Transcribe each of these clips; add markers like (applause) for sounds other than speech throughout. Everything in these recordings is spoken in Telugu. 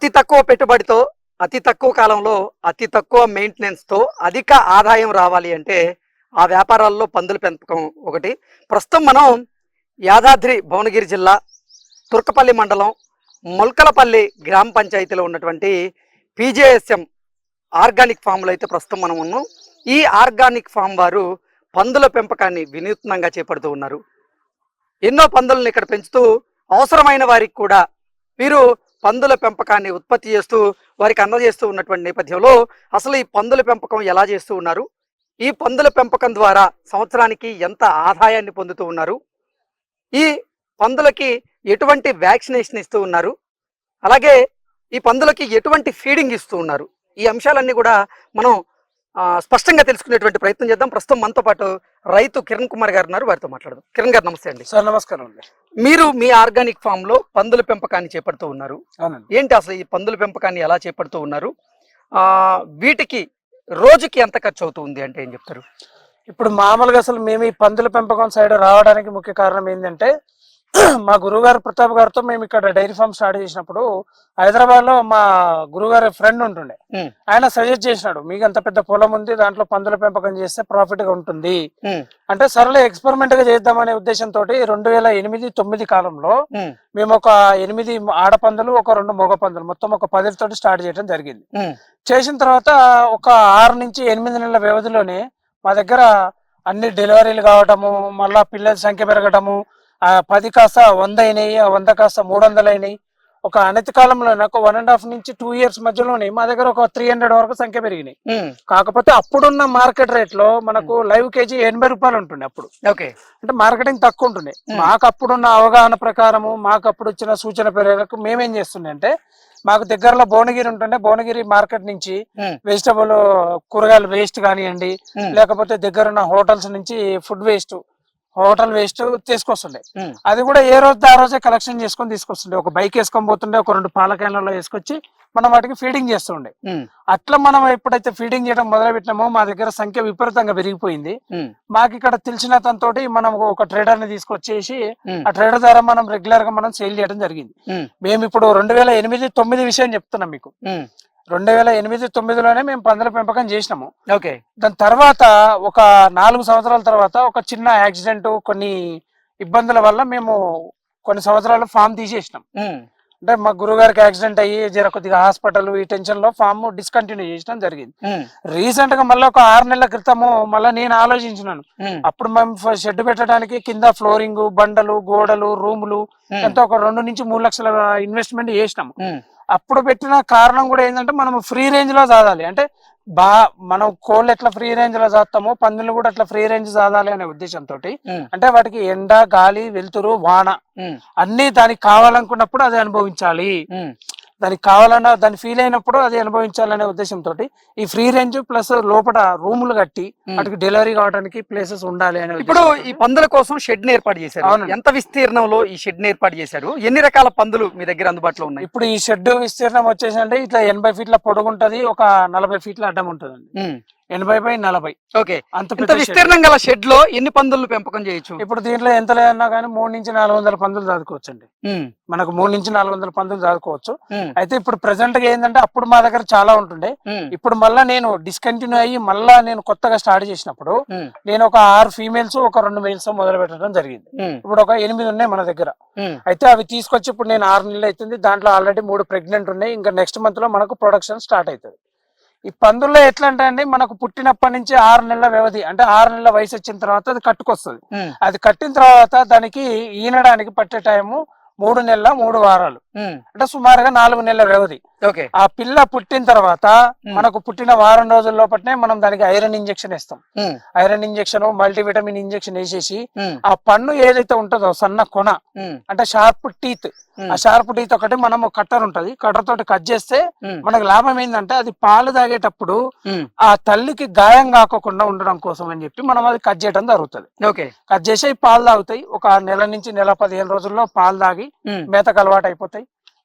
అతి తక్కువ పెట్టుబడితో అతి తక్కువ కాలంలో అతి తక్కువ మెయింటెనెన్స్తో అధిక ఆదాయం రావాలి అంటే ఆ వ్యాపారాల్లో పందుల పెంపకం ఒకటి. ప్రస్తుతం మనం యాదాద్రి భువనగిరి జిల్లా తుర్కపల్లి మండలం మొల్కలపల్లి గ్రామ పంచాయతీలో ఉన్నటువంటి పీజేఎస్ఎం ఆర్గానిక్ ఫామ్లో అయితే ప్రస్తుతం మనం ఉన్నాం. ఈ ఆర్గానిక్ ఫామ్ వారు పందుల పెంపకాన్ని వినూత్నంగా చేపడుతూ ఉన్నారు. ఎన్నో పందులను ఇక్కడ పెంచుతూ అవసరమైన వారికి కూడా వీరు పందుల పెంపకాన్ని ఉత్పత్తి చేస్తూ వారికి అందజేస్తూ ఉన్నటువంటి నేపథ్యంలో అసలు ఈ పందుల పెంపకం ఎలా చేస్తూ ఉన్నారు? ఈ పందుల పెంపకం ద్వారా సంవత్సరానికి ఎంత ఆదాయాన్ని పొందుతూ ఉన్నారు? ఈ పందులకి ఎటువంటి వ్యాక్సినేషన్ ఇస్తూ ఉన్నారు? అలాగే ఈ పందులకి ఎటువంటి ఫీడింగ్ ఇస్తూ ఉన్నారు? ఈ అంశాలన్నీ కూడా మనం స్పష్టంగా తెలుసుకునేటువంటి ప్రయత్నం చేద్దాం. ప్రస్తుతం మనతో పాటు రైతు కిరణ్ కుమార్ గారు ఉన్నారు. వారితో మాట్లాడదాం. కిరణ్ గారు నమస్తే అండి. సార్ నమస్కారం అండి. మీరు మీ ఆర్గానిక్ ఫామ్లో పందుల పెంపకాన్ని చేపడుతూ ఉన్నారు. ఏంటి అసలు ఈ పందుల పెంపకాన్ని ఎలా చేపడుతూ ఉన్నారు? ఆ వీటికి రోజుకి ఎంత ఖర్చు అవుతుంది అంటే ఏం చెప్తారు? ఇప్పుడు మామూలుగా అసలు మేము ఈ పందుల పెంపకం సైడ్ రావడానికి ముఖ్య కారణం ఏంటంటే (clears throat) మా గురుగారు ప్రతాప్ గారితో మేము ఇక్కడ డైరీ ఫామ్ స్టార్ట్ చేసినప్పుడు హైదరాబాద్లో మా గురుగారి ఫ్రెండ్ ఉంటుండే. ఆయన సజెస్ట్ చేసినాడు మీకు అంత పెద్ద పొలం ఉంది దాంట్లో పందుల పెంపకం చేస్తే ప్రాఫిట్గా ఉంటుంది అంటే సరళ ఎక్స్పెరిమెంట్గా చేద్దామనే ఉద్దేశంతో రెండు వేల ఎనిమిది తొమ్మిది కాలంలో మేము ఒక ఎనిమిది ఆడపందులు ఒక రెండు మగ పందులు మొత్తం ఒక పదితోటి స్టార్ట్ చేయడం జరిగింది. చేసిన తర్వాత ఒక ఆరు నుంచి ఎనిమిది నెలల వ్యవధిలోనే మా దగ్గర అన్ని డెలివరీలు కావటము మళ్ళా పిల్లల సంఖ్య పెరగటము ఆ పది కాస్త వంద అయినాయి ఆ వంద కాస్త మూడు వందలు అయినాయి ఒక అనతి కాలంలో నాకు వన్ అండ్ హాఫ్ నుంచి టూ ఇయర్స్ మధ్యలోనే మా దగ్గర ఒక త్రీ హండ్రెడ్ వరకు సంఖ్య పెరిగినాయి. కాకపోతే అప్పుడున్న మార్కెట్ రేట్లో మనకు లైవ్ కేజీ ఎనభై రూపాయలు ఉంటుండే అప్పుడు. ఓకే. అంటే మార్కెటింగ్ తక్కువ ఉంటుండే. మాకు అప్పుడున్న అవగాహన ప్రకారము మాకు అప్పుడు వచ్చిన సూచన పేరుకు మేమేం చేస్తుండే అంటే మాకు దగ్గరలో భువనగిరి ఉంటుండే. భువనగిరి మార్కెట్ నుంచి వెజిటబుల్ కూరగాయలు వేస్ట్ కానివ్వండి లేకపోతే దగ్గరున్న హోటల్స్ నుంచి ఫుడ్ వేస్ట్ హోటల్ వేస్ట్ తీసుకొస్తుండే. అది కూడా ఏ రోజు ఆ రోజే కలెక్షన్ చేసుకొని తీసుకొస్తుండే. ఒక బైక్ వేసుకొని పోతుండే ఒక రెండు పాల క్యాన్లలో వేసుకొచ్చి మనం వాటికి ఫీడింగ్ చేస్తుండే. అట్లా మనం ఎప్పుడైతే ఫీడింగ్ చేయడం మొదలు పెట్టినామో మా దగ్గర సంఖ్య విపరీతంగా పెరిగిపోయింది. మాకు ఇక్కడ తెలిసిన తనతోటి మనం ఒక ట్రేడర్ని తీసుకొచ్చేసి ఆ ట్రేడర్ ద్వారా మనం రెగ్యులర్గా మనం సేల్ చేయడం జరిగింది. మేము ఇప్పుడు రెండు వేల ఎనిమిది తొమ్మిది విషయం చెప్తున్నాం మీకు. రెండు వేల ఎనిమిది తొమ్మిదిలోనే మేము పందుల పెంపకం చేసినాము. ఓకే. దాని తర్వాత ఒక నాలుగు సంవత్సరాల తర్వాత ఒక చిన్న యాక్సిడెంట్ కొన్ని ఇబ్బందుల వల్ల మేము కొన్ని సంవత్సరాలు ఫామ్ తీసేసినాం. అంటే మా గురుగారికి యాక్సిడెంట్ అయ్యి జర కొద్దిగా హాస్పిటల్ ఈ టెన్షన్లో ఫామ్ డిస్కంటిన్యూ చేయడం జరిగింది. రీసెంట్గా మళ్ళీ ఒక ఆరు నెలల క్రితము మళ్ళీ నేను ఆలోచించినాను. అప్పుడు మేము షెడ్ పెట్టడానికి కింద ఫ్లోరింగ్ బండలు గోడలు రూములు ఎంతో ఒక రెండు నుంచి మూడు లక్షల ఇన్వెస్ట్మెంట్ చేసినాము. అప్పుడు పెట్టిన కారణం కూడా ఏంటంటే మనం ఫ్రీ రేంజ్లో చాదాలి. అంటే బా మనం కోళ్ళు ఎట్లా ఫ్రీ రేంజ్లో చాస్తామో పందులు కూడా అట్లా ఫ్రీ రేంజ్ చాదాలి అనే ఉద్దేశంతో అంటే వాటికి ఎండ గాలి వెలుతురు వాన అన్ని దానికి కావాలనుకున్నప్పుడు అది అనుభవించాలి. దానికి కావాలన్న దాని ఫీల్ అయినప్పుడు అది అనుభవించాలనే ఉద్దేశంతో ఈ ఫ్రీ రేంజ్ ప్లస్ లోపల రూములు కట్టి. వాటికి డెలివరీ కావడానికి ప్లేసెస్ ఉండాలి అనే ఇప్పుడు. ఈ పందుల కోసం షెడ్ ఏర్పాటు చేశారు అవునండి. ఎంత విస్తీర్ణంలో ఈ షెడ్ ఏర్పాటు చేశారు ఎన్ని రకాల పందులు మీ దగ్గర అందుబాటులో ఉన్నాయి ఇప్పుడు ఈ షెడ్ విస్తీర్ణం వచ్చేసి అంటే ఇట్లా ఎనభై ఫీట్ల పొడుగు ఉంటది ఒక నలభై ఫీట్ల అడ్డం ఉంటదండి ఉమ్, ఎనభై బై నలభై. ఓకే. అంత ఇంత. విస్తీర్ణం గల షెడ్లో ఎన్ని పందులు పెంపకం చేయొచ్చు? ఇప్పుడు దీంట్లో ఎంత లేదన్నా కానీ మూడు నుంచి నాలుగు వందల పందులు చదువుకోవచ్చు అండి మనకు మూడు నుంచి నాలుగు వందల పందులు చదువుకోవచ్చు ఉమ్, అయితే ఇప్పుడు ప్రెసెంట్గా ఏంటంటే అప్పుడు మా దగ్గర చాలా ఉంటుండే. ఇప్పుడు మళ్ళా నేను డిస్కంటిన్యూ అయ్యి మళ్ళా నేను కొత్తగా స్టార్ట్ చేసినప్పుడు నేను ఒక ఆరు ఫీమేల్స్ ఒక రెండు మేల్స్ మొదలు పెట్టడం జరిగింది. ఇప్పుడు ఒక ఎనిమిది ఉన్నాయి మన దగ్గర. అయితే అవి తీసుకొచ్చి ఇప్పుడు నేను ఆరు నెలలు అవుతుంది. దాంట్లో ఆల్రెడీ మూడు ప్రెగ్నెంట్ ఉన్నాయి. ఇంకా నెక్స్ట్ మంత్లో మనకు ప్రొడక్షన్ స్టార్ట్ అవుతుంది. ఈ పందుల్లో ఎట్లా అంటే అండి మనకు పుట్టినప్పటి నుంచి ఆరు నెలల వ్యవధి అంటే ఆరు నెలల వయసు వచ్చిన తర్వాత అది కట్టుకొస్తుంది. అది కట్టిన తర్వాత దానికి ఈనడానికి పట్టే టైము మూడు నెలల మూడు వారాలు. అంటే సుమారుగా నాలుగు నెలల వ్యవధి. ఓకే. ఆ పిల్ల పుట్టిన తర్వాత. మనకు పుట్టిన వారం రోజుల లోపలనే మనం దానికి ఐరన్ ఇంజెక్షన్ ఇస్తాం ఐరన్ ఇంజెక్షన్ మల్టీవిటమిన్ ఇంజెక్షన్ వేసేసి ఆ పన్ను ఏదైతే ఉంటుందో సన్న కొన అంటే షార్ప్ టీత్ ఆ షార్ప్ టీత్ ఒకటి మనం కట్టర్ ఉంటది కట్టర్ తోటి కట్ చేస్తే మనకు లాభం ఏంటంటే అది పాలు తాగేటప్పుడు ఆ తల్లికి గాయం కాకోకుండా ఉండడం కోసం అని చెప్పి మనం అది కట్ చేయడం జరుగుతుంది. ఓకే. కట్ చేసి పాలు తాగుతాయి. ఒక నెల నుంచి నెల పదిహేను రోజుల్లో పాలు తాగి మేతకు అలవాటు అయిపోతాయి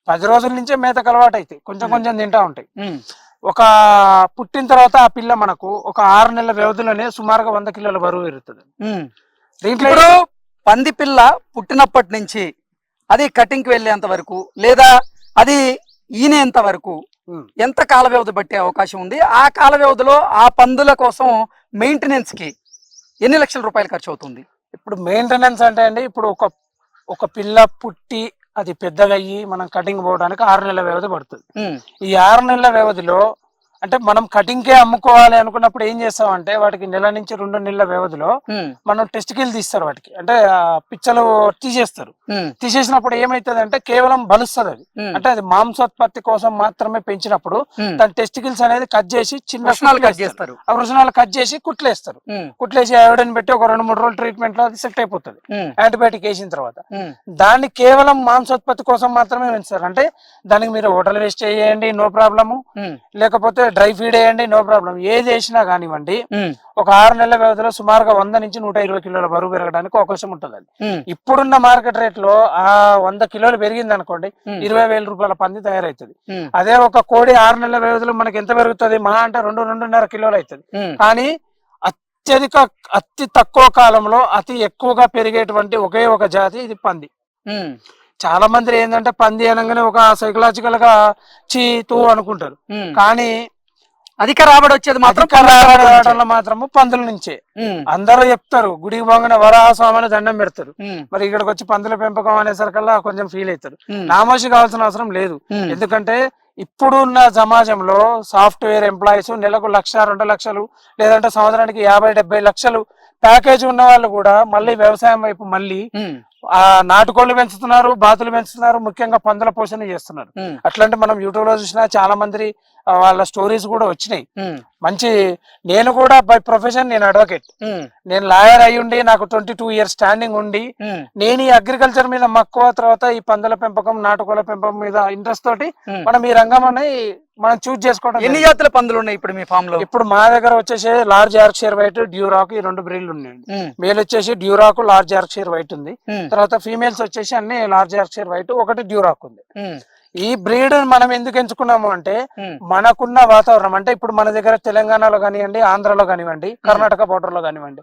పది రోజుల నుంచే మేతకు అలవాటు అవుతాయి కొంచెం కొంచెం తింటా ఉంటాయి. ఒక పుట్టిన తర్వాత ఆ పిల్ల మనకు ఒక ఆరు నెలల వ్యవధిలోనే సుమారుగా వంద కిలోల బరువు పెరుగుతుంది. దీంట్లో పంది పిల్ల పుట్టినప్పటి నుంచి అది కటింగ్కి వెళ్ళేంత వరకు లేదా అది ఈనేంత వరకు. ఎంత కాల వ్యవధి పట్టే అవకాశం ఉంది? ఆ కాల వ్యవధిలో ఆ పందుల కోసం మెయింటెనెన్స్కి ఎన్ని లక్షల రూపాయలు ఖర్చు అవుతుంది? ఇప్పుడు మెయింటెనెన్స్ అంటే అండి ఇప్పుడు ఒక ఒక పిల్ల పుట్టి అది పెద్దగా అయ్యి మనం కటింగ్ పోవడానికి ఆరు నెలల వ్యవధి పడుతుంది. ఈ ఆరు నెలల వ్యవధిలో అంటే మనం కటింగ్కే అమ్ముకోవాలి అనుకున్నప్పుడు ఏం చేస్తామంటే వాటికి నెల నుంచి రెండు నెలల వ్యవధిలో మనం టెస్ట్ కిల్ తీస్తారు వాటికి. అంటే పిచ్చలు తీసేస్తారు. తీసేసినప్పుడు ఏమైతుంది అంటే కేవలం బలుస్తుంది అది. అంటే అది మాంసోత్పత్తి కోసం మాత్రమే పెంచినప్పుడు. దాని టెస్టికల్స్ అనేది కట్ చేసి చిన్న. చేస్తారు. ఆ వృషణాలు కట్ చేసి కుట్లేస్తారు. కుట్లేసి ఆవిడని పెట్టి ఒక రెండు మూడు రోజులు ట్రీట్మెంట్లో అది సెట్ అయిపోతుంది. యాంటీబయాటిక్ వేసిన తర్వాత. దాన్ని కేవలం మాంసోత్పత్తి కోసం మాత్రమే పెంచుతారు. అంటే దానికి మీరు హోటల్ వేస్ట్ చేయండి నో ప్రాబ్లము. లేకపోతే డ్రై ఫీడ్ వేయండి నో ప్రాబ్లం. ఏది వేసినా కానివ్వండి ఒక ఆరు నెలల వ్యవధిలో సుమారుగా వంద నుంచి నూట ఇరవై కిలోల బరువు పెరగడానికి అవకాశం ఉంటుంది ఇప్పుడున్న మార్కెట్ రేట్లో ఆ వంద కిలోలు పెరిగింది అనుకోండి ఇరవై వేల రూపాయల పంది తయారవుతుంది అదే ఒక కోడి ఆరు నెలల వ్యవధిలో మనకి ఎంత పెరుగుతుంది? మహా అంటే రెండు రెండున్నర కిలోలు అవుతుంది కానీ అత్యధిక అతి తక్కువ కాలంలో అతి ఎక్కువగా పెరిగేటువంటి ఒకే ఒక జాతి ఇది పంది. చాలా మంది ఏంటంటే పంది అనగానే ఒక సైకలాజికల్గా చీ తూ అనుకుంటారు. కానీ అధిక రాబడి వచ్చేది మాత్రం రావడంలో మాత్రము పందుల నుంచే. అందరూ చెప్తారు గుడికి పోగానే వరాహ స్వామిని దండం పెడతారు. మరి ఇక్కడికి వచ్చి పందుల పెంపకం అనేసరికల్లా కొంచెం ఫీల్ అవుతారు. నామోషి కావాల్సిన అవసరం లేదు. ఎందుకంటే ఇప్పుడున్న సమాజంలో సాఫ్ట్వేర్ ఎంప్లాయీస్ నెలకు లక్ష రెండు లక్షలు లేదంటే సంవత్సరానికి యాభై డెబ్బై లక్షలు ప్యాకేజ్ ఉన్న వాళ్ళు కూడా మళ్ళీ వ్యవసాయం వైపు మళ్ళీ ఆ నాటుకోళ్ళు పెంచుతున్నారు బాతులు పెంచుతున్నారు ముఖ్యంగా పందుల పోషణ చేస్తున్నారు. అట్లాంటి మనం యూట్యూబ్లో చూసినా చాలా మంది వాళ్ళ స్టోరీస్ కూడా వచ్చినాయి. మంచి నేను కూడా బై ప్రొఫెషన్ నేను అడ్వకేట్ నేను లాయర్ అయి ఉండి నాకు ట్వంటీ టూ ఇయర్స్ స్టాండింగ్ ఉండి నేను ఈ అగ్రికల్చర్ మీద మక్కువ తర్వాత ఈ పందుల పెంపకం నాటుకోళ్ళ పెంపకం మీద ఇంట్రెస్ట్ తోటి. మనం ఈ రంగం అనేది మనం చూస్ చేసుకోవడం ఎన్ని. జాతుల పందులు ఉన్నాయి ఇప్పుడు మీ ఫామ్లో? ఇప్పుడు మా దగ్గర వచ్చేసి లార్జ్ ఆర్క్షియర్ వైట్ డ్యూరాక్ ఈ రెండు బ్రీడ్లు ఉన్నాయండి మేల్ వచ్చేసి డ్యూరాక్ లార్జ్ ఆర్క్షియర్ వైట్ ఉంది. తర్వాత ఫీమేల్స్ వచ్చేసి అన్ని లార్జ్ ఆర్క్షియర్ వైట్ ఒకటి డ్యూరాక్ ఉంది. ఈ బ్రీడ్ మనం ఎందుకు ఎంచుకున్నాము అంటే మనకున్న వాతావరణం అంటే ఇప్పుడు మన దగ్గర తెలంగాణలో కానివ్వండి ఆంధ్రలో కానివ్వండి కర్ణాటక బోర్డర్లో కానివ్వండి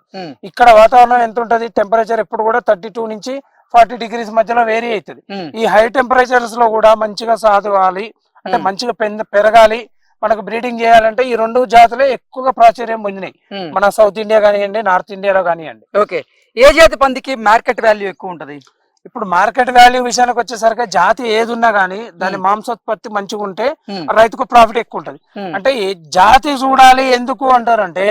ఇక్కడ వాతావరణం ఎంత ఉంటది? టెంపరేచర్ ఎప్పుడు కూడా థర్టీ టూ నుంచి ఫార్టీ డిగ్రీస్ మధ్యలో వేరీ అవుతుంది ఈ హై టెంపరేచర్స్లో కూడా మంచిగా సాధువాలి అంటే. మంచిగా పెంద పెరగాలి. మనకు బ్రీడింగ్ చేయాలంటే ఈ రెండు జాతులే ఎక్కువగా ప్రాచుర్యం పొందినాయి. మన సౌత్ ఇండియా కానివ్వండి నార్త్ ఇండియాలో కానివ్వండి. ఓకే. ఏ జాతి పందికి మార్కెట్ వాల్యూ ఎక్కువ ఉంటది? ఇప్పుడు మార్కెట్ వాల్యూ విషయానికి వచ్చేసరికి జాతి ఏది ఉన్నా గానీ దాని. మాంసోత్పత్తి మంచిగా ఉంటే రైతుకు ప్రాఫిట్ ఎక్కువ ఉంటది. అంటే జాతి చూడాలి ఎందుకు అంటారంటే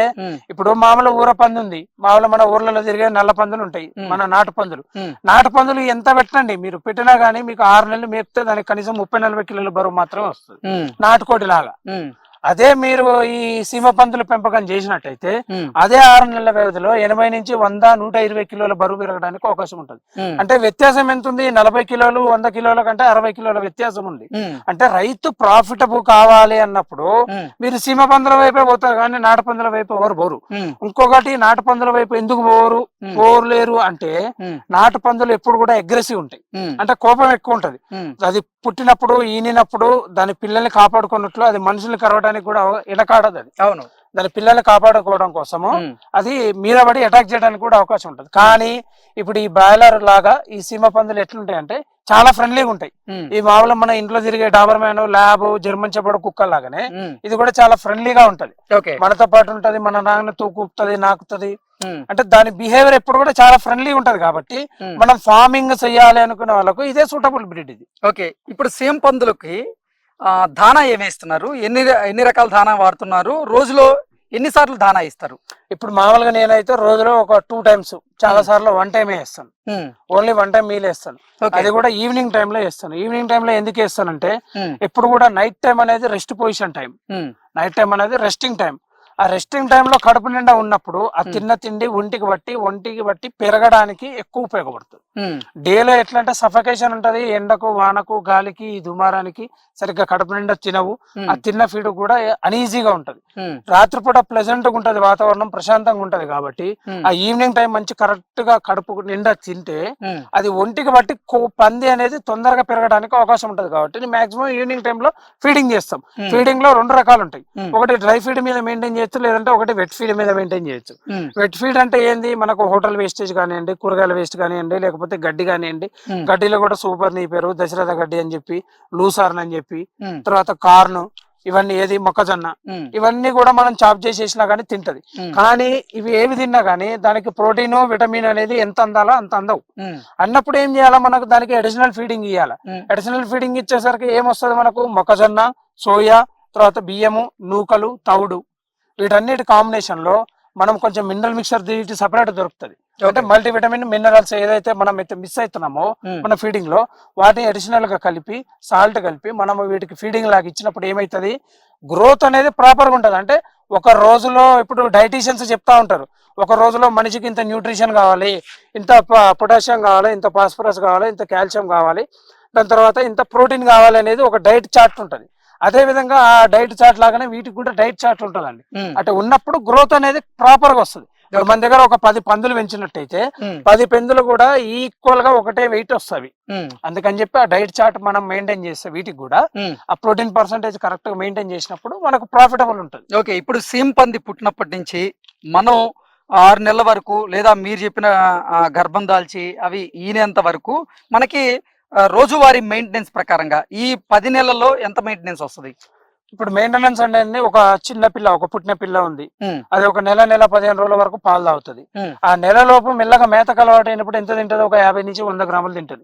ఇప్పుడు మామూలు ఊర పంది ఉంది. మామూలు మన ఊర్లలో తిరిగే నల్ల పందులు ఉంటాయి. మన నాటు పందులు. నాటు పందులు ఎంత పెట్టండి? మీరు పెట్టినా గానీ మీకు ఆరు నెలలు మేపితే దానికి కనీసం ముప్పై నలభై కిలోల బరువు మాత్రమే వస్తుంది. నాటుకోటి లాగా. అదే మీరు ఈ సీమ పందుల పెంపకం చేసినట్టయితే అదే ఆరు నెలల వ్యవధిలో ఎనభై నుంచి వంద నూట ఇరవై కిలోల బరువు పెరగడానికి అవకాశం ఉంటుంది. అంటే వ్యత్యాసం ఎంత ఉంది నలభై కిలోలు వంద కిలోల కంటే అరవై కిలోల వ్యత్యాసం ఉంది. అంటే రైతు ప్రాఫిటబుల్ కావాలి అన్నప్పుడు మీరు సీమ పందుల వైపే పోతారు కానీ నాటు పందుల వైపు ఎవరు పోరు. ఇంకొకటి నాటు పందుల వైపు ఎందుకు పోరు? ఉమ్, పోలేరు అంటే నాటు పందులు ఎప్పుడు కూడా అగ్రెసివ్ ఉంటాయి. అంటే కోపం ఎక్కువ ఉంటది. అది పుట్టినప్పుడు ఈనినప్పుడు దాని పిల్లల్ని కాపాడుకున్నట్లు అది మనుషుల్ని కరవడానికి కూడా వెనకాడదు అది. అవును. దాని పిల్లల్ని కాపాడుకోవడం కోసము అది మీద పడి అటాక్ చేయడానికి కూడా అవకాశం ఉంటుంది. కానీ ఇప్పుడు ఈ బాయిలర్ లాగా ఈ సీమ పందులు ఎట్లుంటాయి అంటే చాలా ఫ్రెండ్లీగా ఉంటాయి ఈ మామూలు మన ఇంట్లో తిరిగే డాబర్ మ్యాన్ ల్యాబ్ జర్మన్ చెప్పడు కుక్క లాగానే ఇది కూడా చాలా ఫ్రెండ్లీగా ఉంటది. మనతో పాటు ఉంటది మన నాన్న తూకుతుంది నాకుతుంది. అంటే దాని బిహేవియర్ ఎప్పుడు కూడా చాలా ఫ్రెండ్లీ ఉంటది కాబట్టి. మనం ఫార్మింగ్ చేయాలి అనుకునే వాళ్ళకు ఇదే సూటబుల్ బ్రీడ్ ఇది. ఓకే ఇప్పుడు సేమ్ పందులకి దానా ఏమేస్తున్నారు ఎన్ని ఎన్ని రకాల దానా వాడుతున్నారు? రోజులో ఎన్నిసార్లు దానా ఇస్తారు ఇప్పుడు మామూలుగా నేనైతే రోజులో ఒక టూ టైమ్స్ చాలా సార్లు వన్ టైమే వేస్తాను. ఓన్లీ వన్ టైం మీల్ వేస్తాను. అది కూడా ఈవినింగ్ టైంలో వేస్తాను. ఈవినింగ్ టైంలో ఎందుకు వేస్తానంటే ఉమ్, ఎప్పుడు కూడా నైట్ టైం అనేది rest position time night time అనేది రెస్టింగ్ టైం ఆ రెస్టింగ్ టైంలో కడుపు నిండా ఉన్నప్పుడు ఆ. తిన్న తిండి ఒంటికి బట్టి ఒంటికి బట్టి పెరగడానికి ఎక్కువ ఉపయోగపడుతుంది. డేలో ఎట్లా అంటే సఫకేషన్ ఉంటది ఎండకు వానకు గాలికి ఈ దుమారానికి సరిగ్గా కడుపు నిండా తినవు. ఆ తిన్న ఫీడ్ కూడా అనీజీగా ఉంటది. రాత్రిపూట ప్లెజెంట్గా ఉంటది వాతావరణం ప్రశాంతంగా ఉంటది కాబట్టి ఆ ఈవినింగ్ టైం మంచి కరెక్ట్గా కడుపు నిండా తింటే అది ఒంటికి బట్టి కో- పంది అనేది తొందరగా పెరగడానికి అవకాశం ఉంటది కాబట్టి మాక్సిమం ఈవినింగ్ టైంలో ఫీడింగ్ చేస్తాం. ఫీడింగ్లో రెండు రకాలు ఉంటాయి. ఒకటి డ్రై ఫీడ్ మీద మెయింటైన్ చేయొచ్చు లేదంటే ఒకటి వెట్ ఫీడ్ మీద మెయింటైన్ చేయొచ్చు. వెట్ ఫీడ్ అంటే ఏంది? మనకు హోటల్ వేస్టేజ్ కానివ్వండి కూరగాయల వేస్ట్ కానివ్వండి లేకపోతే గడ్డి కానివ్వండి. ఉమ్, గడ్డిలో కూడా సూపర్ నీపారు దశరథ గడ్డి అని చెప్పి లూసార్న్ అని చెప్పి ఉమ్, తర్వాత కార్న్ ఇవన్నీ ఏది? మొక్కజొన్న. ఇవన్నీ కూడా మనం చాప్ చేసేసినా కానీ తింటది. కానీ ఇవి ఏవి తిన్నా కానీ దానికి ప్రోటీన్ విటమిన్ అనేది ఎంత అందాలో అంత అందవు. అన్నప్పుడు ఏం చేయాలా మనకు? దానికి అడిషనల్ ఫీడింగ్ ఇవ్వాలి అడిషనల్ ఫీడింగ్ ఇచ్చేసరికి ఏమొస్తుంది మనకు? మొక్కజొన్న సోయా తర్వాత బియ్యము నూకలు తవుడు. వీటన్నిటి కాంబినేషన్లో మనం కొంచెం మినరల్ మిక్చర్ దీటి సపరేట్ దొరుకుతుంది. అంటే. మల్టీవిటమిన్ మినరల్స్ ఏదైతే మనం అయితే మిస్ అవుతున్నామో మన ఫీడింగ్లో వాటిని అడిషనల్గా కలిపి సాల్ట్ కలిపి మనం వీటికి ఫీడింగ్ లాగా ఇచ్చినప్పుడు ఏమైతుంది? గ్రోత్ అనేది ప్రాపర్గా ఉంటది. అంటే ఒక రోజులో ఇప్పుడు డైటీషియన్స్ చెప్తా ఉంటారు. ఒక రోజులో మనిషికి ఇంత న్యూట్రిషన్ కావాలి ఇంత పొటాషియం కావాలి ఇంత ఫాస్ఫరస్ కావాలి ఇంత కాల్షియం కావాలి దాని తర్వాత ఇంత ప్రోటీన్ కావాలి అనేది ఒక డైట్ చార్ట్ ఉంటుంది. అదే విధంగా ఆ డైట్ చార్ట్ లాగానే వీటికి కూడా డైట్ చార్ట్ ఉంటుందండి. అంటే ఉన్నప్పుడు గ్రోత్ అనేది ప్రాపర్గా వస్తుంది. ఇప్పుడు మన దగ్గర ఒక పది పందులు పెంచినట్టయితే పది పెందులు కూడా ఈక్వల్గా ఒకటే వెయిట్ వస్తాయి ఉమ్, అందుకని చెప్పి ఆ డైట్ చార్ట్ మనం మెయింటైన్ చేస్తే వీటికి కూడా. ఆ ప్రోటీన్ పర్సంటేజ్ కరెక్ట్గా మెయింటైన్ చేసినప్పుడు మనకు ప్రాఫిటబుల్ ఉంటుంది. ఓకే ఇప్పుడు సీమ్ పంది పుట్టినప్పటి నుంచి మనం ఆరు నెలల వరకు లేదా మీరు చెప్పిన గర్భం దాల్చి అవి ఈనేంత వరకు మనకి రోజువారీ మెయింటెనెన్స్ ప్రకారంగా ఈ పది నెలల్లో ఎంత మెయింటెనెన్స్ వస్తుంది? ఇప్పుడు మెయింటెనెన్స్ అనేది ఒక చిన్న పిల్ల ఒక పుట్టిన పిల్ల ఉంది. అది ఒక నెల నెల పదిహేను రోజుల వరకు పాలు తాగుతుంది. ఆ నెల లోపు మెల్లగా మేతకు అలవాటు అయినప్పుడు ఎంత తింటది? ఒక యాభై నుంచి వంద గ్రాములు తింటది.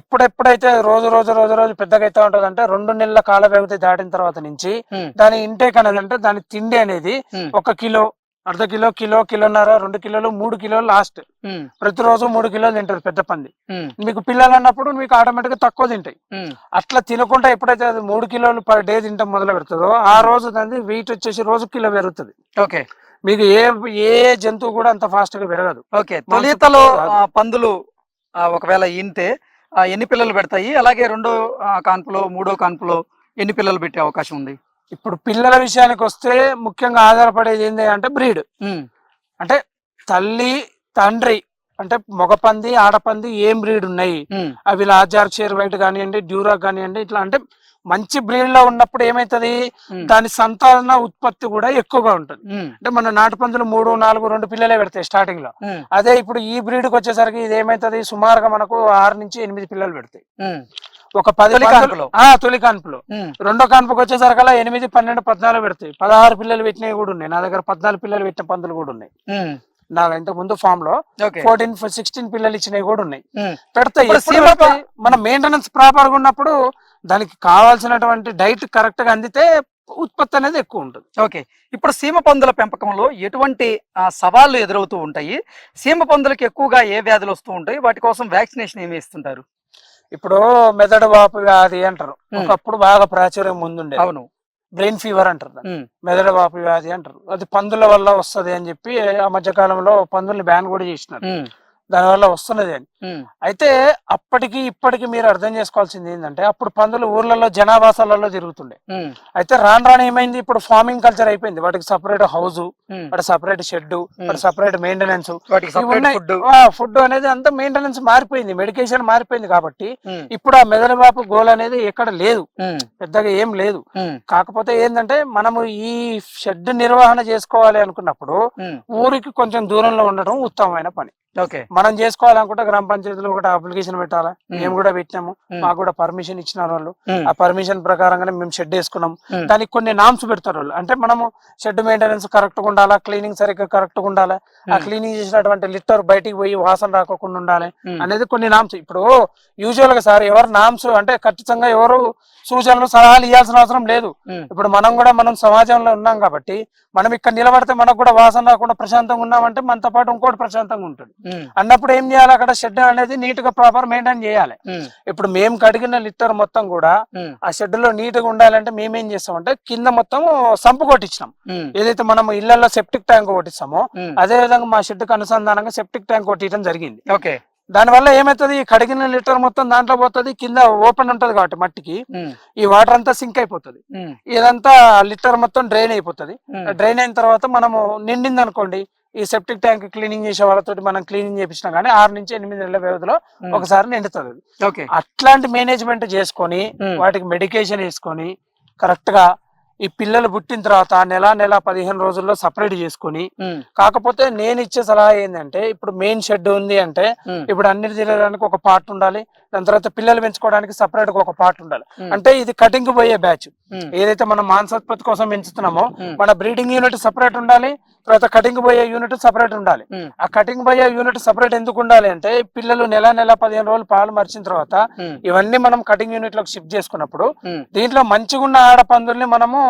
ఎప్పుడెప్పుడైతే రోజు రోజు రోజు రోజు పెద్దగా అయితే ఉంటది అంటే రెండు నెలల కాల వ్యవధి దాటిన తర్వాత నుంచి దాని ఇంటేక్ అనేది అంటే దాని తిండి అనేది ఒక కిలో అర్ధ కిలో కిలో కిలోన్నర రెండు కిలోలు మూడు కిలోలు లాస్ట్ ప్రతిరోజు మూడు కిలోలు తింటారు పెద్ద పంది. మీకు పిల్లలు అన్నప్పుడు మీకు ఆటోమేటిక్గా తక్కువ తింటాయి. అట్లా తినకుండా ఎప్పుడైతే అది మూడు కిలోలు పర్ డే తింటాం మొదలు పెడుతుందో ఆ రోజు దాన్ని వెయిట్ వచ్చేసి రోజు కిలో పెరుగుతుంది. ఓకే. మీకు ఏ ఏ జంతువు కూడా అంత ఫాస్ట్గా పెరగదు. ఓకే. తొలితలో పందులు ఒకవేళ ఆ, ఎన్ని పిల్లలు పెడతాయి? అలాగే రెండో కాన్పులో మూడో కాన్పులో ఎన్ని పిల్లలు పెట్టే అవకాశం ఉంది? ఇప్పుడు పిల్లల విషయానికి వస్తే ముఖ్యంగా ఆధారపడేది ఏంటి అంటే బ్రీడ్. అంటే తల్లి తండ్రి అంటే మగ పంది ఆడపంది ఏం బ్రీడ్ ఉన్నాయి? అవి లాజార్ షేర్ వైట్ కానివ్వండి డ్యూరా కానివ్వండి ఇట్లా అంటే మంచి బ్రీడ్లో ఉన్నప్పుడు ఏమైతది? దాని సంతాన ఉత్పత్తి కూడా ఎక్కువగా ఉంటుంది. అంటే మన నాటు పందులు మూడు నాలుగు రెండు పిల్లలే పెడతాయి స్టార్టింగ్లో. అదే ఇప్పుడు ఈ బ్రీడ్కి వచ్చేసరికి ఇది ఏమైతది? సుమారుగా మనకు ఆరు నుంచి ఎనిమిది పిల్లలు పెడతాయి. ఒక పది కాన్పులో? ఆ తొలి కాన్పులో. రెండో కాన్పుకి వచ్చేసరికల్లా ఎనిమిది పన్నెండు పద్నాలుగు పెడతాయి. పదహారు పిల్లలు పెట్టినవి కూడా ఉన్నాయి. నా దగ్గర పద్నాలుగు పిల్లలు పెట్టిన పందులు కూడా ఉన్నాయి. నా ఇంతకు ముందు ఫామ్లో ఫోర్టీన్ సిక్స్టీన్ పిల్లలు ఇచ్చినవి కూడా ఉన్నాయి. పెడతాయి? మన మెయింటెనెన్స్ ప్రాపర్గా ఉన్నప్పుడు దానికి కావాల్సినటువంటి డైట్ కరెక్ట్గా అందితే ఉత్పత్తి అనేది ఎక్కువ ఉంటుంది. ఓకే. ఇప్పుడు సీమ పందుల పెంపకంలో ఎటువంటి సవాళ్ళు ఎదురవుతూ ఉంటాయి? సీమ పందులకు ఎక్కువగా ఏ వ్యాధులు వస్తూ ఉంటాయి? వాటి కోసం వ్యాక్సినేషన్ ఏమి ఇస్తుంటారు ఇప్పుడు మెదడు వాపు వ్యాధి అంటారు. ఒకప్పుడు బాగా ప్రాచుర్యం ముందుండే అవును. బ్రెయిన్ ఫీవర్ అంటారు మెదడు వాపు వ్యాధి అంటారు. అది పందుల వల్ల వస్తది అని చెప్పి ఆ మధ్య కాలంలో పందుల్ని బ్యాన్ కూడా చేసినారు. ఉమ్, దాని వల్ల వస్తున్నది అని అయితే అప్పటికి ఇప్పటికి మీరు అర్థం చేసుకోవాల్సింది ఏంటంటే అప్పుడు పందులు ఊర్లలో జనావాసాలలో తిరుగుతుండే. అయితే రాను రాను ఏమైంది? ఇప్పుడు ఫార్మింగ్ కల్చర్ అయిపోయింది. వాటికి సపరేట్ హౌస్. వాటి సపరేట్ షెడ్ వాటి సపరేట్ మెయింటెనెన్స్ ఫుడ్ అనేది అంతా మెయింటెనెన్స్ మారిపోయింది. మెడికేషన్ మారిపోయింది కాబట్టి ఇప్పుడు ఆ మెదడుబాపు గోల్ అనేది ఎక్కడ లేదు. పెద్దగా ఏం లేదు. కాకపోతే ఏంటంటే మనము ఈ షెడ్ నిర్వహణ చేసుకోవాలి అనుకున్నప్పుడు ఊరికి కొంచెం దూరంలో ఉండడం ఉత్తమమైన పని. మనం చేసుకోవాలనుకుంటే గ్రామ పంచాయతీలో ఒకటి అప్లికేషన్ పెట్టాలి. మేము. కూడా పెట్టినాము. ఉమ్. మాకు కూడా పర్మిషన్ ఇచ్చిన వాళ్ళు. ఆ పర్మిషన్ ప్రకారంగానే మేము షెడ్ వేసుకున్నాం. దానికి కొన్ని నామ్స్ పెడతారు వాళ్ళు. అంటే మనము షెడ్ మెయింటెనెన్స్ కరెక్ట్గా ఉండాలా? క్లీనింగ్ సరిగ్గా కరెక్ట్గా ఉండాలి? ఆ. క్లీనింగ్ చేసినటువంటి లిటర్ బయటికి పోయి వాసన రాకోకుండా ఉండాలి అనేది కొన్ని నామ్స్. ఇప్పుడు యూజువల్గా సార్ ఎవరు నామ్స్ అంటే ఖచ్చితంగా ఎవరు సూచనలు సలహాలు ఇవ్వాల్సిన అవసరం లేదు. ఇప్పుడు మనం కూడా మనం సమాజంలో ఉన్నాం కాబట్టి మనం ఇక్కడ నిలబడితే మనకు కూడా వాసన రాకుండా ప్రశాంతంగా ఉన్నామంటే మనతో పాటు ఇంకోటి ప్రశాంతంగా ఉంటుంది. అన్నప్పుడు ఏం చేయాలి అక్కడ షెడ్ అనేది నీట్గా ప్రాపర్ మెయింటైన్ చేయాలి ఇప్పుడు మేము కడిగిన లిటర్ మొత్తం కూడా ఆ షెడ్లో నీట్గా ఉండాలంటే మేమేం చేస్తామంటే కింద మొత్తం సంపు కొట్టించినాం. ఏదైతే మనం ఇళ్ళలో సెప్టిక్ ట్యాంక్ కొట్టిస్తామో అదే విధంగా మా షెడ్కి అనుసంధానంగా సెప్టిక్ ట్యాంక్ కొట్టియడం జరిగింది. ఓకే. దానివల్ల ఏమవుతుంది ఈ కడిగిన లిటర్ మొత్తం దాంట్లో పోతుంది కింద ఓపెన్ ఉంటది కాబట్టి మట్టికి. ఈ వాటర్ అంతా సింక్ అయిపోతుంది. ఇదంతా లిటర్ మొత్తం డ్రైన్ అయిపోతుంది. డ్రైన్ అయిన తర్వాత మనము నిండింది అనుకోండి ఈ సెప్టిక్ ట్యాంక్ క్లీనింగ్ చేసే వాళ్ళతో మనం క్లీనింగ్ చేపించినా కానీ ఆరు నుంచి ఎనిమిది నెలల వ్యవధిలో ఒకసారి నిండుతుంది అది. అట్లాంటి మేనేజ్మెంట్ చేసుకొని వాటికి మెడికేషన్ వేసుకొని కరెక్ట్గా ఈ పిల్లలు పుట్టిన తర్వాత నెల నెల పదిహేను రోజుల్లో సపరేట్ చేసుకొని కాకపోతే నేను ఇచ్చే సలహా ఏంటంటే ఇప్పుడు మెయిన్ షెడ్ ఉంది అంటే ఇప్పుడు అన్ని తినడానికి ఒక పార్ట్ ఉండాలి దాని తర్వాత పిల్లలు పెంచుకోవడానికి సపరేట్గా ఒక పార్ట్ ఉండాలి. అంటే ఇది కటింగ్ పోయే బ్యాచ్ ఏదైతే మనం మాంసోత్పత్తి కోసం పెంచుతున్నామో మన బ్రీడింగ్ యూనిట్ సపరేట్ ఉండాలి తర్వాత కటింగ్ పోయే యూనిట్ సపరేట్ ఉండాలి. ఆ కటింగ్ పోయే యూనిట్ సపరేట్ ఎందుకు ఉండాలి అంటే పిల్లలు నెల నెల పదిహేను రోజులు పాలు మరిచిన తర్వాత ఇవన్నీ మనం కటింగ్ యూనిట్లోకి షిఫ్ట్ చేసుకున్నప్పుడు దీంట్లో మంచిగా ఉన్న ఆడ పందుల్ని మనము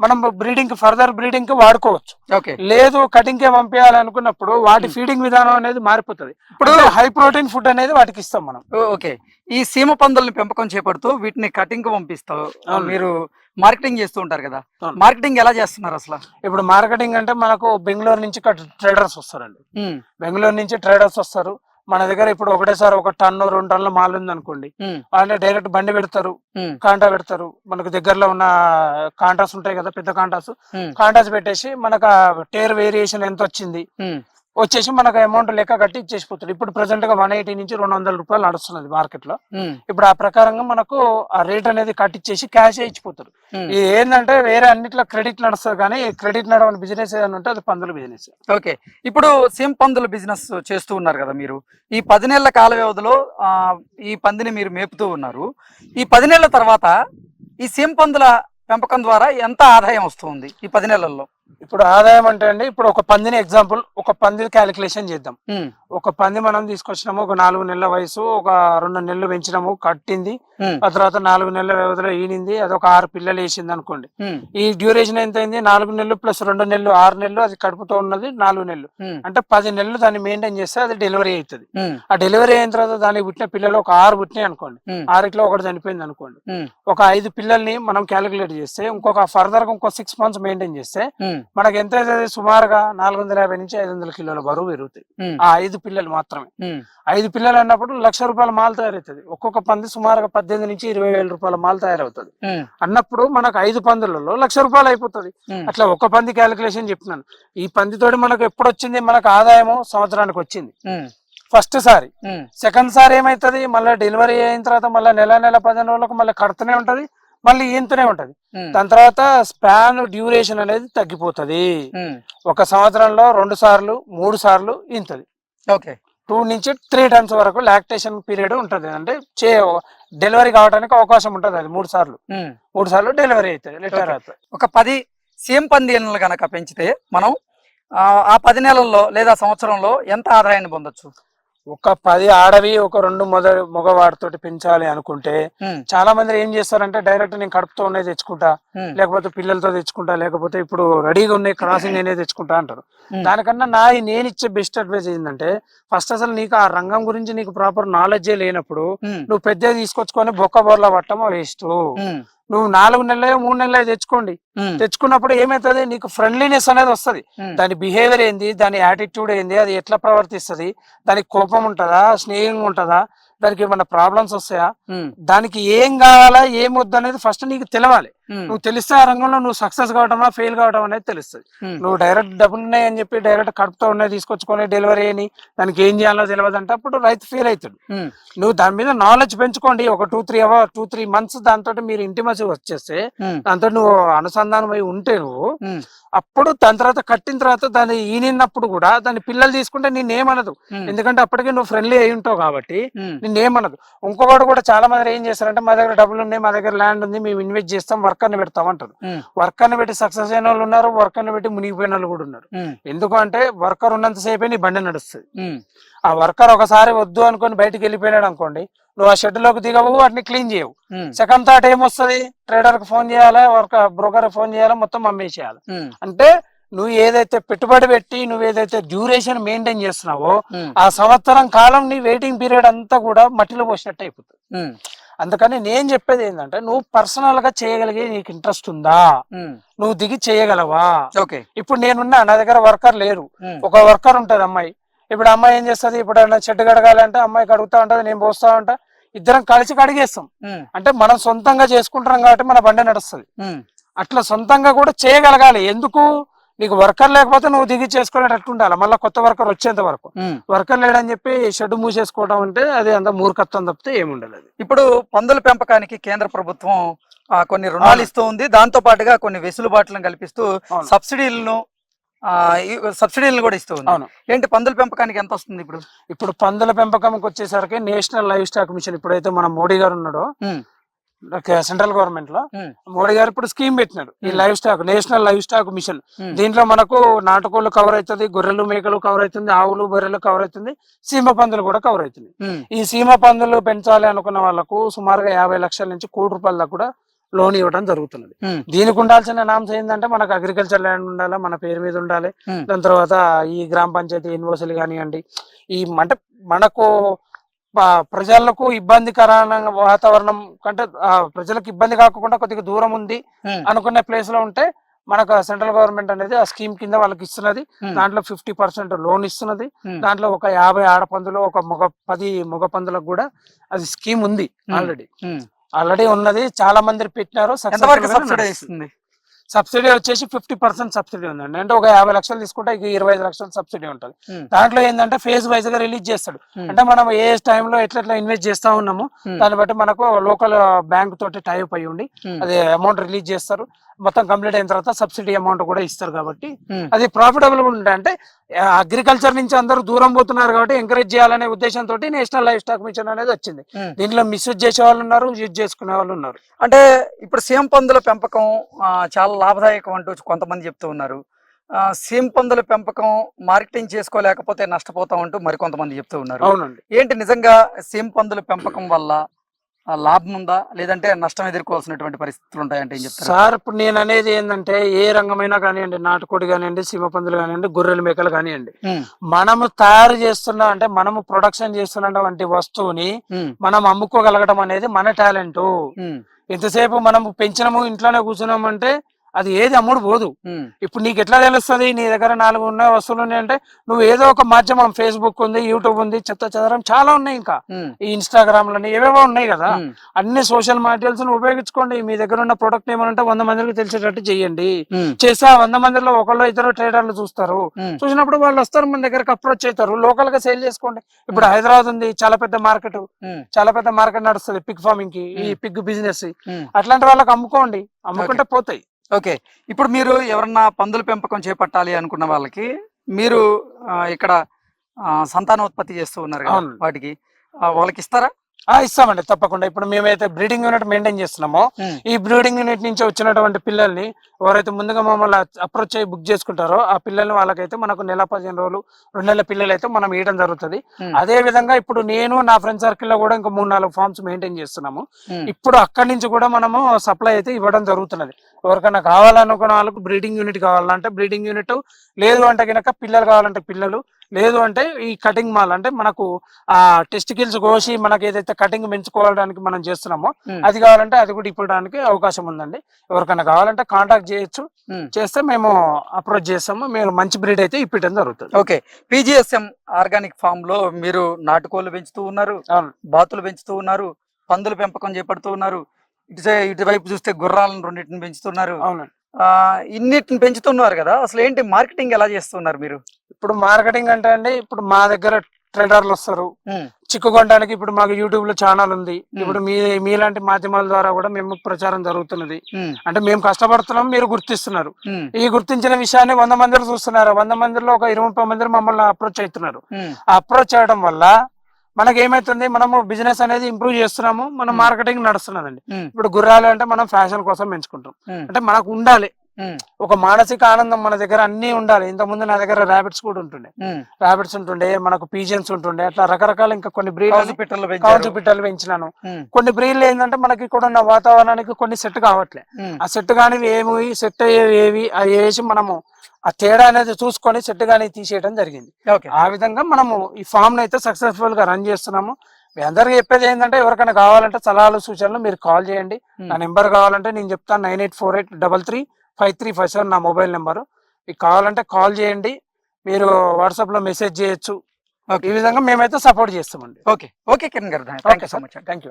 మనం బ్రీడింగ్ ఫర్దర్ బ్రీడింగ్కి వాడుకోవచ్చు. ఓకే. లేదు కటింగ్ కే పంపించాలి అనుకున్నప్పుడు వాటి ఫీడింగ్ విధానం అనేది మారిపోతుంది. ఇప్పుడు హై ప్రోటీన్ ఫుడ్ అనేది వాటికి ఇస్తాం మనం. ఓకే. ఈ సీమ పందుల్ని పెంపకం చేపడుతూ వీటిని కటింగ్కు పంపిస్తావు. మీరు మార్కెటింగ్ చేస్తూ ఉంటారు కదా. మార్కెటింగ్ ఎలా చేస్తున్నారు అసలు? ఇప్పుడు మార్కెటింగ్ అంటే మనకు బెంగళూరు నుంచి ట్రేడర్స్ వస్తారండి. బెంగళూరు నుంచి ట్రేడర్స్ వస్తారు. మన దగ్గర ఇప్పుడు ఒకటేసారి ఒక టన్ను రెండు టన్నుల మాల్ ఉంది అనుకోండి వాళ్ళే డైరెక్ట్ బండి పెడతారు కాంటా పెడతారు. మనకు దగ్గరలో ఉన్న కాంటాస్ ఉంటాయి కదా పెద్ద కాంటాస్. కాంటాస్ పెట్టేసి మనకు టేర్ వేరియేషన్ ఎంత వచ్చింది వచ్చేసి మనకు అమౌంట్ లెక్క కట్టి ఇచ్చేసిపోతారు ఇప్పుడు ప్రెసెంట్గా వన్ ఎయిటీ నుంచి రెండు వందల రూపాయలు నడుస్తున్నది మార్కెట్లో. ఇప్పుడు ఆ ప్రకారంగా మనకు ఆ రేట్ అనేది కట్టించేసి క్యాష్ ఇచ్చిపోతారు. ఇది ఏంటంటే వేరే అన్నిట్లో క్రెడిట్ నడుస్తుంది కానీ క్రెడిట్ నడవని బిజినెస్ ఏదైనా ఉంటే అది పందుల బిజినెస్ ఓకే. ఇప్పుడు సీమ పందుల బిజినెస్ చేస్తూ ఉన్నారు కదా మీరు. ఈ పది నెలల కాల వ్యవధిలో ఆ, ఈ పందిని మీరు మేపుతూ ఉన్నారు. ఈ పది నెలల తర్వాత ఈ సీమ పందుల పెంపకం ద్వారా ఎంత ఆదాయం వస్తుంది ఈ పది నెలల్లో ఇప్పుడు ఆదాయం అంటే అండి ఇప్పుడు ఒక పందిని ఎగ్జాంపుల్ ఒక పంది క్యాలిక్యులేషన్ చేద్దాం. ఒక పంది మనం తీసుకొచ్చినాము ఒక నాలుగు నెలల వయసు ఒక రెండు నెలలు పెంచినాము కట్టింది ఆ తర్వాత నాలుగు నెలల వ్యవధిలో ఈనింది అది ఒక ఆరు పిల్లలు వేసింది అనుకోండి. ఈ డ్యూరేషన్ ఎంత అయింది నాలుగు నెలలు ప్లస్ రెండు నెలలు ఆరు నెలలు అది కడుపుతో ఉన్నది నాలుగు నెలలు. అంటే పది నెలలు దాన్ని మెయింటైన్ చేస్తే అది డెలివరీ అవుతుంది. ఆ డెలివరీ అయిన తర్వాత దానికి పుట్టిన పిల్లలు ఒక ఆరు పుట్టినాయి అనుకోండి. ఆరిట్లో ఒకటి చనిపోయింది అనుకోండి. ఒక ఐదు పిల్లల్ని మనం క్యాలిక్యులేట్ చేస్తే ఇంకొక ఫర్దర్గా ఇంకో సిక్స్ మంత్స్ మెయింటైన్ చేస్తే మనకి ఎంత అవుతుంది? సుమారుగా నాలుగు వందల యాభై నుంచి ఐదు వందల కిలోల బరువు పెరుగుతాయి. ఆ ఐదు పిల్లలు మాత్రమే. ఐదు పిల్లలు అన్నప్పుడు లక్ష రూపాయల మాల్ తయారవుతుంది. ఒక్కొక్క పంది సుమారుగా పద్దెనిమిది నుంచి ఇరవై వేల రూపాయల మాల్ తయారవుతుంది. అన్నప్పుడు మనకు ఐదు పందులలో లక్ష రూపాయలు అయిపోతుంది. అట్లా ఒక పంది క్యాలిక్యులేషన్ చెప్తున్నాను. ఈ పందితోటి మనకు ఎప్పుడు వచ్చింది? మనకు ఆదాయము సంవత్సరానికి వచ్చింది. ఫస్ట్ సారి. సెకండ్ సారి ఏమైతుంది? మళ్ళీ డెలివరీ అయిన తర్వాత మళ్ళీ నెల నెల పదిహేను రోజులకు మళ్ళీ కడుతూనే ఉంటది. మళ్ళీ ఈంతూనే ఉంటది. దాని తర్వాత స్పాన్ డ్యూరేషన్ అనేది తగ్గిపోతది. ఒక సంవత్సరంలో రెండు సార్లు మూడు సార్లు ఇంతది ఓకే. టూ నుంచి త్రీ టైమ్స్ వరకు లాక్టేషన్ పీరియడ్ ఉంటది. అంటే చే డెలివరీ కావడానికి అవకాశం ఉంటది అది మూడు సార్లు. మూడు సార్లు డెలివరీ అవుతుంది. ఒక పది సీఎం పందేళ్ళను గనక పెంచితే మనం ఆ పది నెలల్లో లేదా సంవత్సరంలో ఎంత ఆదాయాన్ని పొందొచ్చు? ఒక పది ఆడవి ఒక రెండు మొద మగవాడితోటి పెంచాలి అనుకుంటే చాలా మంది ఏం చేస్తారంటే డైరెక్ట్ నేను కడుపుతో ఉన్నాయి తెచ్చుకుంటా లేకపోతే పిల్లలతో తెచ్చుకుంటా లేకపోతే ఇప్పుడు రెడీగా ఉన్నాయి క్రాసింగ్ నేనే తెచ్చుకుంటా అంటారు. దానికన్నా నా నేను ఇచ్చే బెస్ట్ అడ్వైస్ ఏంటంటే ఫస్ట్ అసలు నీకు ఆ రంగం గురించి నీకు ప్రాపర్ నాలెడ్జే లేనప్పుడు నువ్వు పెద్దది తీసుకొచ్చుకొని బొక్క బోర్లా పట్టమో వేస్ట్. నువ్వు నాలుగు నెలలు మూడు నెలలు తెచ్చుకోండి. తెచ్చుకున్నప్పుడు ఏమవుతుంది నీకు ఫ్రెండ్లీనెస్ అనేది వస్తుంది. దాని బిహేవియర్ ఏంది? దాని యాటిట్యూడ్ ఏంది? అది ఎట్లా ప్రవర్తిస్తుంది? దానికి కోపం ఉంటుందా? స్నేహంగా ఉంటుందా? దానికి ఏమన్నా ప్రాబ్లమ్స్ వస్తాయా? దానికి ఏం కావాలా? ఏం వద్దు అనేది ఫస్ట్ నీకు తెలవాలి. నువ్వు తెలిస్తే ఆ రంగంలో నువ్వు సక్సెస్ కావటమా ఫెయిల్ కావటం అనేది తెలుస్తుంది. నువ్వు డైరెక్ట్ డబ్బులు ఉన్నాయి అని చెప్పి డైరెక్ట్ కడుపుతో ఉన్నాయి తీసుకొచ్చుకొని డెలివరీ అని దానికి ఏం చేయాలో తెలియదు అంటే అప్పుడు రైతు ఫెయిల్ అవుతాడు. నువ్వు దాని మీద నాలెడ్జ్ పెంచుకోండి. ఒక two three hour two three months దాంతో మీరు ఇంటిమసి వచ్చేస్తే ఉమ్, దాంతో నువ్వు అనుసంధానం అయి ఉంటే నువ్వు అప్పుడు దాని తర్వాత కట్టిన తర్వాత దాన్ని ఈనినప్పుడు కూడా దాని పిల్లలు తీసుకుంటే నిన్నేమనదు. ఎందుకంటే అప్పటికే నువ్వు ఫ్రెండ్లీ అయి ఉంటావు కాబట్టి ఉమ్, నిన్నేమనదు. ఇంకొకటి కూడా చాలా మంది ఏం చేస్తారంటే మా దగ్గర డబ్బులు ఉన్నాయి మా దగ్గర ల్యాండ్ ఉంది మేము ఇన్వెస్ట్ చేస్తాం వర్కర్ని పెడతాం అంటారు ఉమ్, వర్కర్ని పెట్టి సక్సెస్ అయిన వాళ్ళు ఉన్నారు వర్కర్ని పెట్టి మునిగిపోయిన వాళ్ళు కూడా ఉన్నారు. ఎందుకు అంటే వర్కర్ ఉన్నంతసేపే నీ బండి నడుస్తుంది. ఆ వర్కర్ ఒకసారి వద్దు అనుకొని బయటికి వెళ్ళిపోయినాడు అనుకోండి నువ్వు ఆ షెడ్లోకి దిగవు వాటిని క్లీన్ చేయవు. సెకండ్ థాట్ ఏమొస్తుంది? ట్రేడర్కి ఫోన్ చేయాలా? వర్క్ బ్రోకర్ ఫోన్ చేయాలా? మొత్తం అమ్మేసేయాలి. అంటే నువ్వు ఏదైతే పెట్టుబడి పెట్టి నువ్వు ఏదైతే డ్యూరేషన్ మెయింటైన్ చేస్తున్నావో ఆ సంవత్సరం కాలం నీ వెయిటింగ్ పీరియడ్ అంతా కూడా మట్టిలో పోసినట్టు అయిపోతుంది. అందుకని నేను చెప్పేది ఏంటంటే నువ్వు పర్సనల్గా చేయగలిగే నీకు ఇంట్రెస్ట్ ఉందా? నువ్వు దిగి చేయగలవా? ఓకే. ఇప్పుడు నేనున్నా నా దగ్గర వర్కర్ లేరు. ఒక వర్కర్ ఉంటది అమ్మాయి. ఇప్పుడు అమ్మాయి ఏం చేస్తుంది? ఇప్పుడు చెట్టు కడగాలంటే అమ్మాయి కడుగుతా ఉంటది నేను పోస్తా ఉంటా ఇద్దరం కలిసి కడిగేస్తాం. అంటే మనం సొంతంగా చేసుకుంటున్నాం కాబట్టి మన బండి నడుస్తుంది. అట్లా సొంతంగా కూడా చేయగలగాలి. ఎందుకు? నీకు వర్కర్ లేకపోతే నువ్వు దిగి చేసుకునేటట్టు ఉండాలి. మళ్ళీ కొత్త వర్కర్ వచ్చేంత వరకు. వర్కర్ లేడని చెప్పి షెడ్ మూసేసుకోవడం అంటే అది అంత మూర్ఖత్వం తప్పితే ఏముండదు అది. ఇప్పుడు పందుల పెంపకానికి కేంద్ర ప్రభుత్వం కొన్ని రుణాలు. ఇస్తూ ఉంది. దాంతో పాటుగా కొన్ని వెసులుబాట్లను కల్పిస్తూ. సబ్సిడీలను సబ్సిడీలను కూడా ఇస్తూ ఉంది. ఏంటి పందుల పెంపకానికి ఎంత వస్తుంది ఇప్పుడు? ఇప్పుడు పందుల పెంపకంకి వచ్చేసరికి నేషనల్ లైవ్ స్టాక్ మిషన్ ఇప్పుడైతే మన మోడీ గారు ఉన్నాడో సెంట్రల్ గవర్నమెంట్లో మోడీ గారు ఇప్పుడు స్కీమ్ పెట్టినాడు. ఈ. Livestock national livestock mission. దీంట్లో మనకు నాటుకోళ్ళు కవర్ అవుతుంది గొర్రెలు మేకలు కవర్ అవుతుంది ఆవులు బర్రెలు కవర్ అవుతుంది సీమ పందులు కూడా కవర్ అవుతుంది ఈ సీమ పందులు పెంచాలి అనుకున్న వాళ్ళకు సుమారుగా యాభై లక్షల నుంచి కోటి రూపాయల దాకా కూడా లోన్ ఇవ్వడం జరుగుతున్నది. దీనికి ఉండాల్సిన నామ్స్ ఏంటంటే మనకు అగ్రికల్చర్ ల్యాండ్ ఉండాలి మన పేరు మీద ఉండాలి. దాని తర్వాత ఈ గ్రామ పంచాయతీ ఇన్వోసులు కానివ్వండి ఈ అంటే మనకు ప్రజలకు ఇబ్బందికరమైన వాతావరణం కంటే ప్రజలకు ఇబ్బంది కాకుండా కొద్దిగా దూరం ఉంది అనుకునే ప్లేస్లో ఉంటే మనకు సెంట్రల్ గవర్నమెంట్ అనేది ఆ స్కీమ్ కింద వాళ్ళకి ఇస్తున్నది. దాంట్లో ఫిఫ్టీ పర్సెంట్ లోన్ ఇస్తున్నది. దాంట్లో ఒక యాభై ఆడపందులు ఒక మగ పది మగ పందులకు కూడా అది స్కీమ్ ఉంది. ఆల్రెడీ. ఆల్రెడీ ఉన్నది. చాలా మంది పెట్టినారు. సబ్సిడీ వచ్చేసి ఫిఫ్టీ పర్సెంట్ సబ్సిడీ ఉందండి. అంటే ఒక యాభై లక్షలు తీసుకుంటే ఇక ఇరవై ఐదు లక్షలు సబ్సిడీ ఉంటుంది. దాంట్లో ఏంటంటే ఫేజ్ వైజ్గా రిలీజ్ చేస్తాడు. అంటే మనం ఏ టైంలో ఎట్లా ఎట్లా ఇన్వెస్ట్ చేస్తా ఉన్నాము దాన్ని బట్టి మనకు లోకల్ బ్యాంక్ తోటి టైప్ అయి ఉండి అది అమౌంట్ రిలీజ్ చేస్తారు. మొత్తం కంప్లీట్ అయిన తర్వాత సబ్సిడీ అమౌంట్ కూడా ఇస్తారు కాబట్టి అది ప్రాఫిటబుల్ ఉంటాయి. అంటే అగ్రికల్చర్ నుంచి అందరూ దూరం పోతున్నారు కాబట్టి ఎంకరేజ్ చేయాలనే ఉద్దేశంతో నేషనల్ లైఫ్ స్టాక్ మిషన్ అనేది వచ్చింది. దీంట్లో మిస్యూజ్ చేసే వాళ్ళు ఉన్నారు యూజ్ చేసుకునే వాళ్ళు ఉన్నారు. అంటే ఇప్పుడు సీమ పందుల పెంపకం చాలా లాభదాయకం అంటూ కొంతమంది చెప్తూ ఉన్నారు. సీమ పందుల పెంపకం మార్కెటింగ్ చేసుకోలేకపోతే నష్టపోతాం అంటూ మరికొంతమంది చెప్తూ ఉన్నారు. అవునండి. ఏంటి నిజంగా సీమ పందుల పెంపకం వల్ల లాభం ఉందా? లేదంటే నష్టం ఎదుర్కోవాల్సినటువంటి పరిస్థితులు ఉంటాయంటే ఏం చెప్తారు? సార్ ఇప్పుడు నేను అనేది ఏంటంటే ఏ రంగమైనా కానివ్వండి నాటుకోడి కానివ్వండి సీమపందులు కానివ్వండి గొర్రెల మేకలు కానివ్వండి. మనము తయారు చేస్తున్న అంటే మనము ప్రొడక్షన్ చేస్తున్నటువంటి వస్తువుని మనం అమ్ముకోగలగడం అనేది మన టాలెంట్. ఎంతసేపు మనం పెంచినము ఇంట్లోనే కూర్చున్నాము అంటే అది ఏది అమ్ముడు పోదు. ఇప్పుడు నీకు ఎట్లా తెలుస్తుంది? నీ దగ్గర నాలుగు ఉన్న వస్తువులు ఉన్నాయి అంటే నువ్వు ఏదో ఒక మాధ్యమం ఫేస్బుక్ ఉంది యూట్యూబ్ ఉంది చెత్త చెదరం చాలా ఉన్నాయి ఇంకా. ఈ ఇన్స్టాగ్రామ్ లని ఏవేవో ఉన్నాయి కదా. అన్ని సోషల్ మీడియాస్ ఉపయోగించుకోండి. మీ దగ్గర ఉన్న ప్రొడక్ట్ ఏమంటే వంద మందికి తెలిసేటట్టు చేయండి. చేస్తే ఆ వంద మందిలో ఒకళ్ళు ఇద్దరు ట్రేడర్లు చూస్తారు. చూసినప్పుడు వాళ్ళు వస్తారు మన దగ్గరకు అప్రోచ్ అవుతారు లోకల్గా సేల్ చేసుకోండి. ఇప్పుడు హైదరాబాద్ ఉంది చాలా పెద్ద మార్కెట్ చాలా పెద్ద మార్కెట్ నడుస్తుంది పిగ్ ఫార్మింగ్కి ఈ. Pig business. అట్లాంటి వాళ్ళకి అమ్ముకోండి. అమ్ముకుంటే పోతాయి. ఓకే. ఇప్పుడు మీరు ఎవరన్నా పందుల పెంపకం చేపట్టాలి అనుకున్న వాళ్ళకి మీరు ఇక్కడ సంతానోత్పత్తి చేస్తూ ఉన్నారు కదా అవును. వాటికి ఆ, వాళ్ళకి ఇస్తారా? ఆ ఇస్తామండి తప్పకుండా. ఇప్పుడు మేమైతే బ్రీడింగ్ యూనిట్ మెయింటైన్ చేస్తున్నామో ఈ బ్రీడింగ్ యూనిట్ నుంచి వచ్చినటువంటి పిల్లల్ని ఎవరైతే ముందుగా మమ్మల్ని అప్రోచ్ అయ్యి బుక్ చేసుకుంటారో ఆ పిల్లల్ని వాళ్ళకైతే మనకు నెల పదిహేను రోజులు రెండు నెలల పిల్లలు అయితే మనం ఇవ్వడం జరుగుతుంది. అదే విధంగా ఇప్పుడు నేను నా ఫ్రెండ్ సర్కిల్లో కూడా ఇంకా మూడు నాలుగు ఫార్మ్స్ మెయింటైన్ చేస్తున్నాము. ఇప్పుడు అక్కడి నుంచి కూడా మనము సప్లై అయితే ఇవ్వడం జరుగుతున్నది. ఎవరికైనా కావాలనుకున్న వాళ్ళకు బ్రీడింగ్ యూనిట్ కావాలంటే బ్రీడింగ్ యూనిట్ లేదు అంటే కనుక పిల్లలు కావాలంటే పిల్లలు లేదు అంటే ఈ కటింగ్ మాల్ అంటే మనకు ఆ టెస్టికల్స్ కోసి మనకి ఏదైతే కటింగ్ పెంచుకోవడానికి మనం చేస్తున్నామో అది కావాలంటే అది కూడా ఇప్పడానికి అవకాశం ఉందండి. ఎవరికైనా కావాలంటే కాంటాక్ట్ చేయొచ్చు. చేస్తే మేము అప్రోచ్ చేస్తాము. మీరు మంచి బ్రీడ్ అయితే ఇప్పటం జరుగుతుంది. ఓకే. పీజిఎస్ఎం ఆర్గానిక్ ఫామ్లో మీరు నాటుకోళ్ళు పెంచుతూ ఉన్నారు బాతులు పెంచుతూ ఉన్నారు పందుల పెంపకం చేపడుతూ ఉన్నారు. ఇటు ఇటువైపు చూస్తే గుర్రాలను రెండింటిని పెంచుతున్నారు. అవునండి. ఆ, ఇన్నిటిని పెంచుతున్నారు కదా అసలు ఏంటి మార్కెటింగ్ ఎలా చేస్తున్నారు మీరు? ఇప్పుడు మార్కెటింగ్ అంటే అండి ఇప్పుడు మా దగ్గర ట్రేడర్లు వస్తారు. ఉమ్, చిక్కుకోవడానికి ఇప్పుడు మాకు యూట్యూబ్లో ఛానల్ ఉంది. ఇప్పుడు మీ మీలాంటి మాధ్యమాల ద్వారా కూడా మేము ప్రచారం జరుగుతున్నది. అంటే మేము కష్టపడుతున్నాం మీరు గుర్తిస్తున్నారు. ఈ గుర్తించిన విషయాన్ని వంద మందిలో చూస్తున్నారు. వంద మందిలో ఒక ఇరవై ముప్పై మంది మమ్మల్ని అప్రోచ్ అవుతున్నారు. అప్రోచ్ చేయడం వల్ల మనకి ఏమైతుంది మనము బిజినెస్ అనేది ఇంప్రూవ్ చేస్తున్నాము మన. మార్కెటింగ్ నడుస్తున్నదండి. ఇప్పుడు గుర్రాలు అంటే మనం ఫ్యాషన్ కోసం పెంచుకుంటాం. అంటే మనకు ఉండాలి. ఒక మానసిక ఆనందం మన దగ్గర అన్ని ఉండాలి. ఇంత ముందు నా దగ్గర ర్యాబిట్స్ కూడా ఉంటుండే. ఉమ్. ర్యాబిట్స్ ఉంటుండే మనకు పీజియన్స్ ఉంటుండే అట్లా రకరకాల ఇంకా కొన్ని బ్రీడ్ పిట్టలు కావచ్చు పెంచారు పిట్టలు పెంచినాను. కొన్ని బ్రీడ్లు ఏంటంటే మనకి ఇక్కడ ఉన్న వాతావరణానికి కొన్ని సెట్ కావట్లే. ఆ సెట్ కానివి ఏమి సెట్ అయ్యేవి ఏవి అవి వేసి మనము ఆ తేడా అనేది చూసుకొని సెట్ కానీ తీసేయడం జరిగింది. ఓకే. ఆ విధంగా మనము ఈ ఫామ్ అయితే సక్సెస్ఫుల్గా రన్ చేస్తున్నాము. మీ అందరికి చెప్పేది ఏంటంటే ఎవరికైనా కావాలంటే సలహాలు సూచనలు మీరు కాల్ చేయండి. నా నెంబర్ కావాలంటే నేను చెప్తాను nine eight four eight double three five three five seven నా మొబైల్ నెంబరు. మీకు కావాలంటే కాల్ చేయండి. మీరు వాట్సాప్లో మెసేజ్ చేయొచ్చు. ఈ విధంగా మేమైతే సపోర్ట్ చేస్తామండి. ఓకే. ఓకే కిరణ్ గారు. Thank you so much thank you